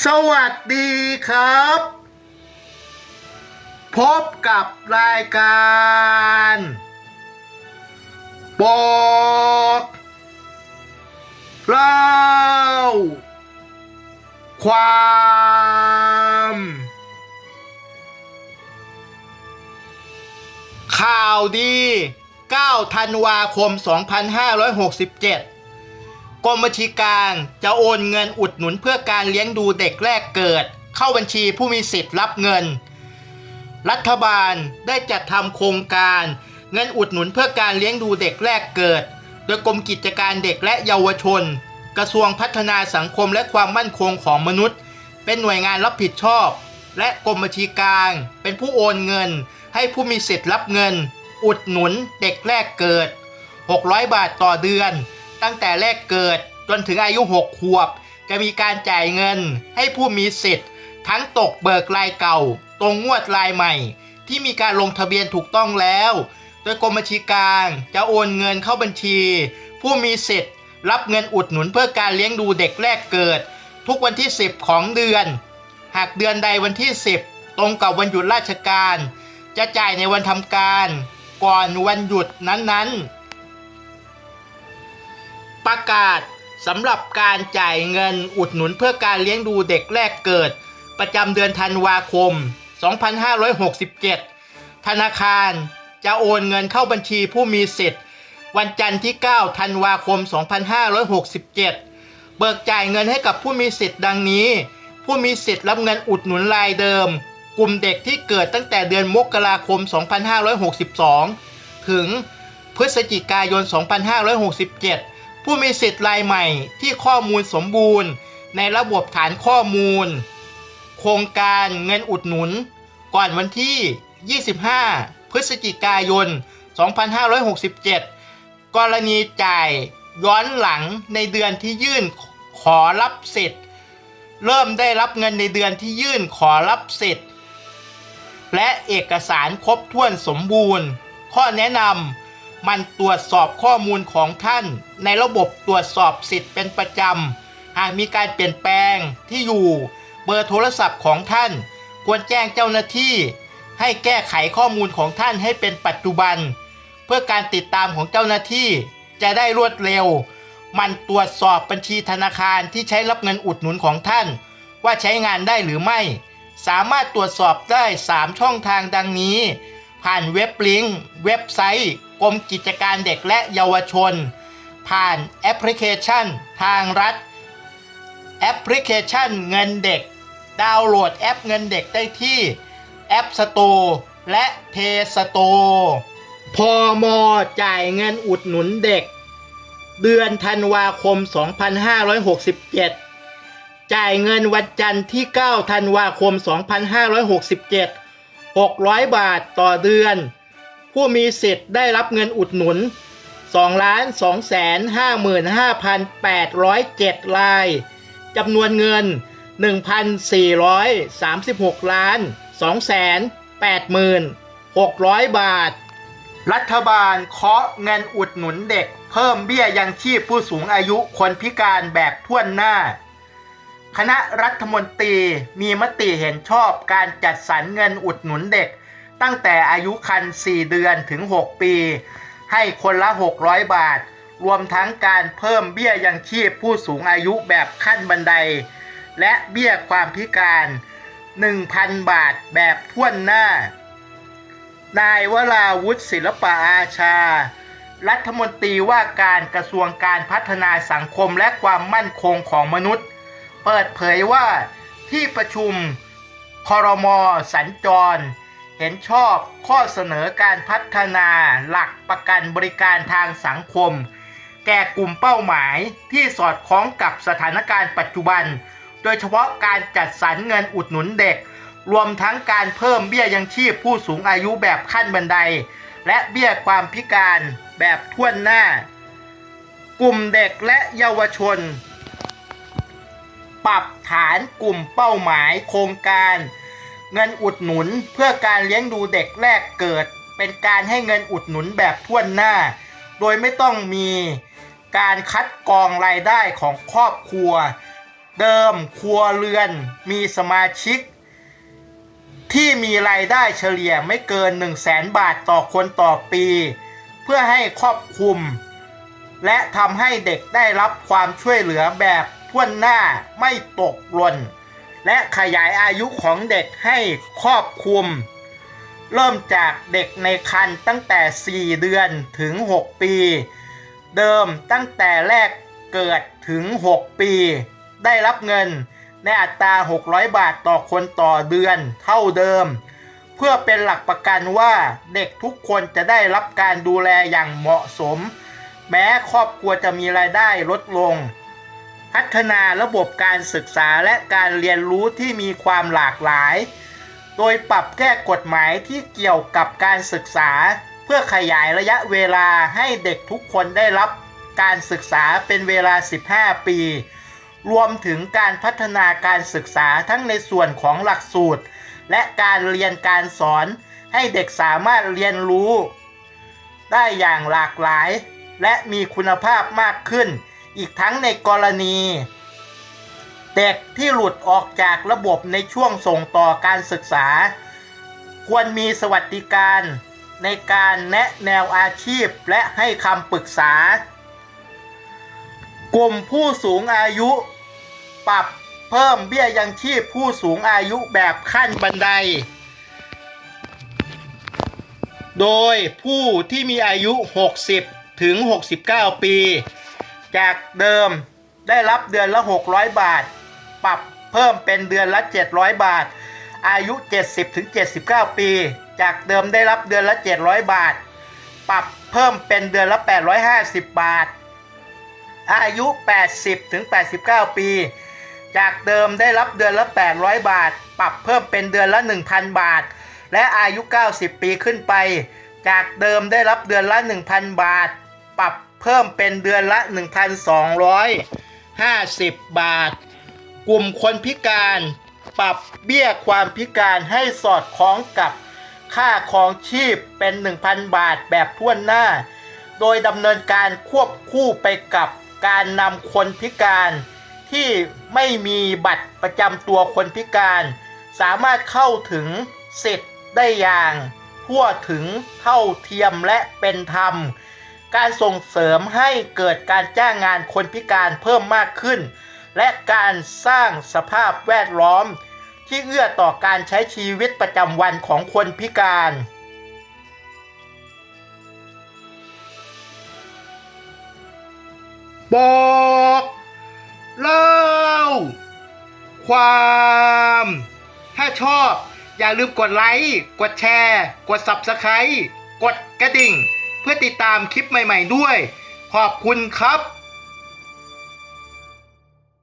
สวัสดีครับ พบกับรายการบอกเล่าความข่าวดี 9 ธันวาคม 2567 กรมบัญชีกลางจะโอนเงินอุดหนุนเพื่อการเลี้ยงดูเด็กแรกเกิด เข้าบัญชีผู้มีสิทธิ์รับเงิน รัฐบาลได้จัดทำโครงการ เงินอุดหนุนเพื่อการเลี้ยงดูเด็กแรกเกิด โดยกรมกิจการเด็กและเยาวชน กระทรวงพัฒนาสังคมและความมั่นคงของมนุษย์ เป็นหน่วยงานรับผิดชอบ และกรมบัญชีกลางเป็นผู้โอนเงิน ให้ผู้มีสิทธิ์รับเงิน อุดหนุนเด็กแรกเกิด 600 บาทต่อเดือน ตั้งแต่แรกเกิดจนถึงอายุ 6 ขวบ จะมีการจ่ายเงินให้ผู้มีสิทธิ์ ทั้งตกเบิกรายเก่า ตรงงวดรายใหม่ ที่มีการลงทะเบียนถูกต้องแล้ว โดยกรมบัญชีกลางจะโอนเงินเข้าบัญชี ผู้มีสิทธิ์ รับเงินอุดหนุนเพื่อการเลี้ยงดูเด็กแรกเกิด ทุกวันที่ 10 ของเดือน หากเดือนใดวันที่ 10 ตรงกับวันหยุดราชการ จะจ่ายในวันทำการ ก่อนวันหยุดนั้นๆ ประกาศสำหรับการจ่ายเงินอุดหนุนเพื่อการเลี้ยงดูเด็กแรกเกิด ประจำเดือนธันวาคม 2567 ธนาคารจะโอนเงินเข้าบัญชีผู้มีสิทธิ์ วันจันทร์ที่ 9 ธันวาคม 2567 เบิกจ่ายเงินให้กับผู้มีสิทธิ์ดังนี้ ผู้มีสิทธิ์รับเงินอุดหนุนรายเดิม กลุ่มเด็กที่เกิดตั้งแต่เดือนมกราคม 2562 ถึงพฤศจิกายน 2567 ผู้มีสิทธิ์รายใหม่ที่ข้อมูลสมบูรณ์ ในระบบฐานข้อมูล โครงการเงินอุดหนุน ก่อนวันที่ 25 พฤศจิกายน 2567 กรณีจ่ายย้อนหลังในเดือนที่ยื่นขอรับสิทธิ์ เริ่มได้รับเงินในเดือนที่ยื่นขอรับสิทธิ์ และเอกสารครบถ้วนสมบูรณ์ ข้อแนะนำ มันตรวจสอบข้อมูลของท่าน ในระบบตรวจสอบสิทธิ์เป็นประจำ หากมีการเปลี่ยนแปลงที่อยู่ เบอร์โทรศัพท์ของท่าน ควรแจ้งเจ้าหน้าที่ ให้แก้ไขข้อมูลของท่านให้เป็นปัจจุบัน เพื่อการติดตามของเจ้าหน้าที่จะได้รวดเร็ว มันตรวจสอบบัญชีธนาคารที่ใช้รับเงินอุดหนุนของท่าน ว่าใช้งานได้หรือไม่ สามารถตรวจสอบได้ 3 ช่องทางดังนี้ ผ่านเว็บลิงก์เว็บไซต์ กรมกิจการเด็กและเยาวชน ผ่านแอปพลิเคชันทางรัฐ แอปพลิเคชันเงินเด็ก ดาวน์โหลดแอปเงินเด็กได้ที่ App Store และ Play Store พอมอจ่ายเงินอุดหนุนเด็ก เดือนธันวาคม 2567 จ่ายเงินวันจันทร์ที่ 9 ธันวาคม 2567 600 บาทต่อเดือน ผู้มีสิทธิ์ได้รับเงินอุดหนุน2 2 5 5 807 รายจำนวนเงิน 1,436 ล้าน2 8 600 บาท รัฐบาลเคาะเงินอุดหนุนเด็ก เพิ่มเบี้ยยังชีพผู้สูงอายุคนพิการแบบท่วนหน้า คณะรัฐมนตรีมีมติเห็นชอบการจัดสรรเงินอุดหนุนเด็ก ตั้งแต่อายุคัน 4 เดือนถึง 6 ปี ให้คนละ 600 บาท รวมทั้งการเพิ่มเบี้ยยังชีพผู้สูงอายุแบบขั้นบันได และเบี้ยความพิการ 1,000 บาทแบบท่วนหน้า นายวราวุฒิศิลปะอาชา รัฐมนตรีว่าการกระทรวงการพัฒนาสังคมและความมั่นคงของมนุษย์ เปิดเผยว่าที่ประชุมคอรมอสัญจร เห็นชอบข้อเสนอการพัฒนาหลักประกันบริการทางสังคม แก่กลุ่มเป้าหมายที่สอดคล้องกับสถานการณ์ปัจจุบัน โดยเฉพาะการจัดสรรเงินอุดหนุนเด็ก รวมทั้งการเพิ่มเบี้ยยังชีพผู้สูงอายุแบบขั้นบันได และเบี้ยความพิการแบบท่วนหน้า กลุ่มเด็กและเยาวชน ปรับฐานกลุ่มเป้าหมายโครงการ เงินอุดหนุนเพื่อการเลี้ยงดูเด็กแรกเกิด เป็นการให้เงินอุดหนุนแบบท่วนหน้า โดยไม่ต้องมีการคัดกรองรายได้ของครอบครัว เดิมครัวเรือนมีสมาชิก ที่มีรายได้เฉลี่ยไม่เกิน 1 0 0 0 0แสนบาทต่อคนต่อปี เพื่อให้ครอบคลุม และทำให้เด็กได้รับความช่วยเหลือแบบทั่วหน้าไม่ตกหล่น และขยายอายุของเด็กให้ครอบคลุม เริ่มจากเด็กในครรภ์ตั้งแต่ 4 เดือนถึง 6 ปี เดิมตั้งแต่แรกเกิดถึง 6 ปี ได้รับเงินในอัตรา 600 บาทต่อคนต่อเดือนเท่าเดิม เพื่อเป็นหลักประกันว่าเด็กทุกคนจะได้รับการดูแลอย่างเหมาะสม แม้ครอบครัวจะมีรายได้ลดลง พัฒนาระบบการศึกษาและการเรียนรู้ที่มีความหลากหลาย โดยปรับแก้กฎหมายที่เกี่ยวกับการศึกษา เพื่อขยายระยะเวลาให้เด็กทุกคนได้รับการศึกษาเป็นเวลา 15 ปี รวมถึงการพัฒนาการศึกษาทั้งในส่วนของหลักสูตร และการเรียนการสอนให้เด็กสามารถเรียนรู้ ได้อย่างหลากหลาย และมีคุณภาพมากขึ้น อีกทั้งในกรณี เด็กที่หลุดออกจากระบบในช่วงส่งต่อการศึกษา ควรมีสวัสดิการในการแนะแนวอาชีพและให้คำปรึกษา กลุ่มผู้สูงอายุ ปรับเพิ่มเบี้ยยังชีพผู้สูงอายุแบบขั้นบันได โดยผู้ที่มีอายุ 60 ถึง 69 ปี จากเดิมได้รับเดือนละ 600 บาท ปรับเพิ่มเป็นเดือนละ 700 บาท อายุ 70ถึง79 ปี จากเดิมได้รับเดือนละ 700 บาท ปรับเพิ่มเป็นเดือนละ 850 บาท อายุ 80ถึง89 ปี จากเดิมได้รับเดือนละ 800 บาท ปรับเพิ่มเป็นเดือนละ 1,000 บาท และอายุ 90 ปีขึ้นไป จากเดิมได้รับเดือนละ 1,000 บาท ปรับ เพิ่มเป็นเดือนละ 1,250 บาท กลุ่มคนพิการปรับเบี้ยความพิการให้สอดคล้องกับค่าครองชีพเป็น 1,000 บาทแบบทั่วหน้า โดยดำเนินการควบคู่ไปกับการนำคนพิการที่ไม่มีบัตรประจำตัวคนพิการ สามารถเข้าถึงสิทธิ์ได้อย่าง ทั่วถึงเท่าเทียมและเป็นธรรม การส่งเสริมให้เกิดการจ้างงานคนพิการเพิ่มมากขึ้น และการสร้างสภาพแวดล้อม ที่เอื้อต่อการใช้ชีวิตประจำวันของคนพิการบอกเล่าความ ถ้าชอบอย่าลืมกดไลค์ กดแชร์ กด Subscribe กดกระดิ่ง เพื่อติดตามคลิปใหม่ ๆ ด้วย ขอบคุณครับ